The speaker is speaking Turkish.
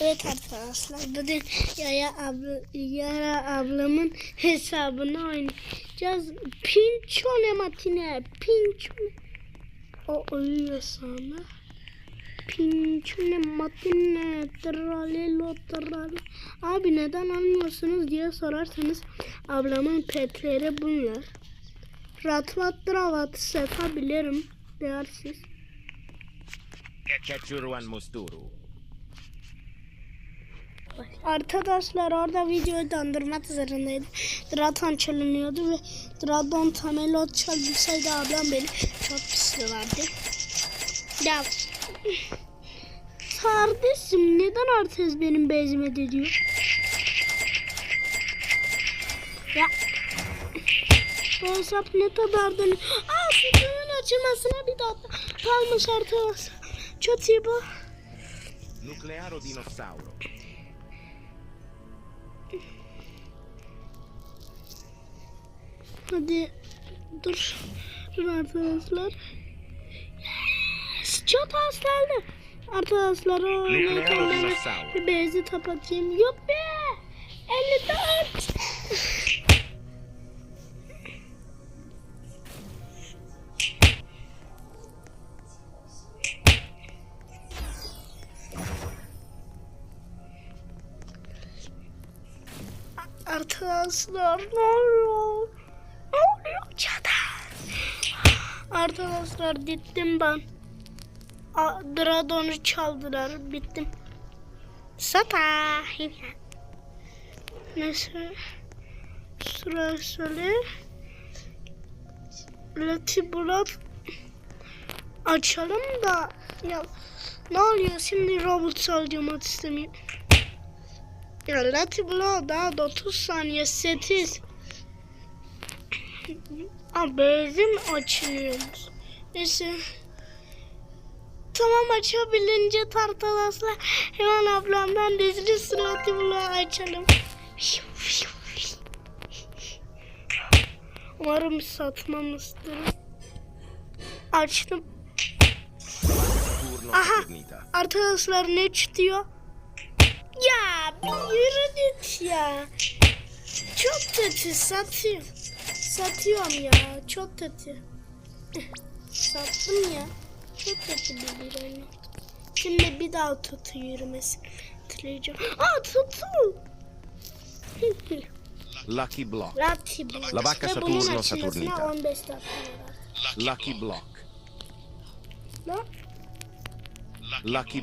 Evet arkadaşlar bugün Yaya abla, Yara ablamın hesabını oynayacağız. Pinço ne matine? Pinço ne? O uyuyor sana. Pinço ne matine? Tralelo trale. Abi neden almıyorsunuz diye sorarsanız ablamın petleri bunlar. Ratvat dravat sefa bilirim. Değersiz. Ketchuruan musturu. Arkadaşlar orada videoyu dondurmak üzerindeydi. Draton çalınıyordu ve Draton tamelot çaldıysaydı ablam beni çok pisliyorlardı. Ya kardeşim neden herkes benim bezime diyor? Ya bu hesap ne kadar dönüyor? Aa sütünün açılmasına bir dakika kalmış arkadaşlar. Çok iyi bu. Nuclearo dinosauro. Hadi dur. Dur arkadaşlar. Yes, çok geldi. Arkadaşlar o bir bezi kapatayım. Yok be. 54. Arkadaşlar ne oluyor? Ne oluyor çadır? Arkadaşlar gittim ben. Dradon'u çaldılar. Bittim. Sata. Neyse. Sıra söyle. Latibulat açalım da ya ne oluyor şimdi robot çalacağım istemiyorum. Ya Latiblo daha da 30 saniye 8. Aa bezim açılıyormuş. Neyse. Tamam açabilince tartalasla hemen ablamdan dizili sıratı bulu açalım. Umarım satmamıştır. Açtım. Aha. Arkadaşlar ne çıkıyor? Ya yürü git ya. Çok kötü satıyor. Satıyorum ya. Çok kötü. Sattım ya. Çok kötü bir oyun. Şimdi bir daha tutu yürümesi. Tıklayacağım. Aa tutu. Lucky Block. Lati bu. La vacca Saturno Saturnita. 15 dakika var. Lucky Block. Ne? Lucky